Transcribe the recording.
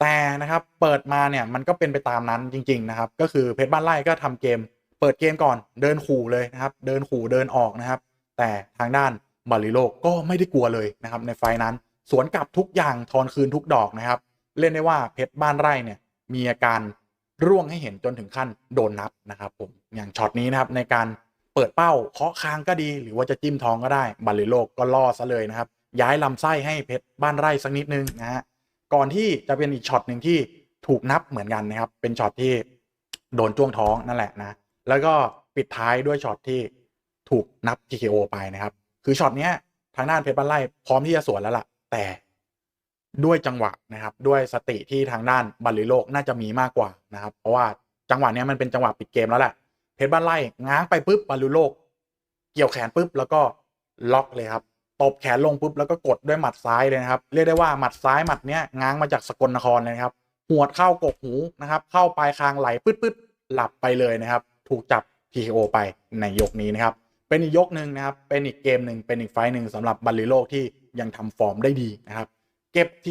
แต่นะครับเปิดมาเนี่ยมันก็เป็นไปตามนั้นจริง ๆ นะครับ ก็คือเพชรบ้านไร่ก็ทำเกม เปิดเกมก่อนเดินขู่เลยนะครับ เดินขู่เดินออกนะครับ แต่ทางด้านบาริโลก็ไม่ได้กลัวเลยนะครับในไฟล์นั้น สวนกลับทุกอย่างทอนคืนทุกดอกนะครับ เล่นได้ว่าเพชรบ้านไร่เนี่ยมีอาการร่วงให้เห็นจนถึงขั้นโดนนับนะครับผมอย่างช็อตนี้นะครับในการเปิดเป้าเคาะคางก็ดี หรือว่าจะจิ้มท้องก็ได้บาริโลก็ล่อซะเลยนะครับย้ายลำไส้ให้เพชรบ้านไร่สักนิดนึงนะฮะ ก่อนที่จะเป็นอีกช็อตหนึ่งที่ถูกนับเหมือนกันนะครับ เป็นช็อตที่โดนจ้วงท้องนั่นแหละนะ แล้วก็ปิดท้ายด้วยช็อตที่ถูกนับ TKO ไปนะครับ คือช็อตเนี้ยทางด้านเพชรบ้านไร่พร้อมที่จะสวนแล้วล่ะ แต่ด้วยจังหวะนะครับ ด้วยสติที่ทางด้านบัลลิโลกน่าจะมีมากกว่านะครับ เพราะว่าจังหวะเนี้ยมันเป็นจังหวะปิดเกมแล้วแหละ เพชรบ้านไร่ง้างไปปุ๊บบาลูโลก เกี่ยวแขนปุ๊บแล้วก็ล็อกเลยครับ ตบแขนลงปุ๊บแล้วก็กดด้วยหมัดซ้ายเลยนะครับ เรียกได้ว่าหมัดซ้ายหมัดเนี้ยง้างมาจากสกลนครเลยครับ หวดเข้ากกหูนะครับ เข้าปลายคางไหลปึ๊ดปึ๊ดหลับไปเลยนะครับ ถูกจับ TKO ไปในยกนี้นะครับ เป็นอีกยกหนึ่งนะครับ เป็นอีกเกมหนึ่งเป็นอีกไฟต์หนึ่งสำหรับบัลลิโลกที่ยังทำฟอร์มได้ดีนะครับ เก็บที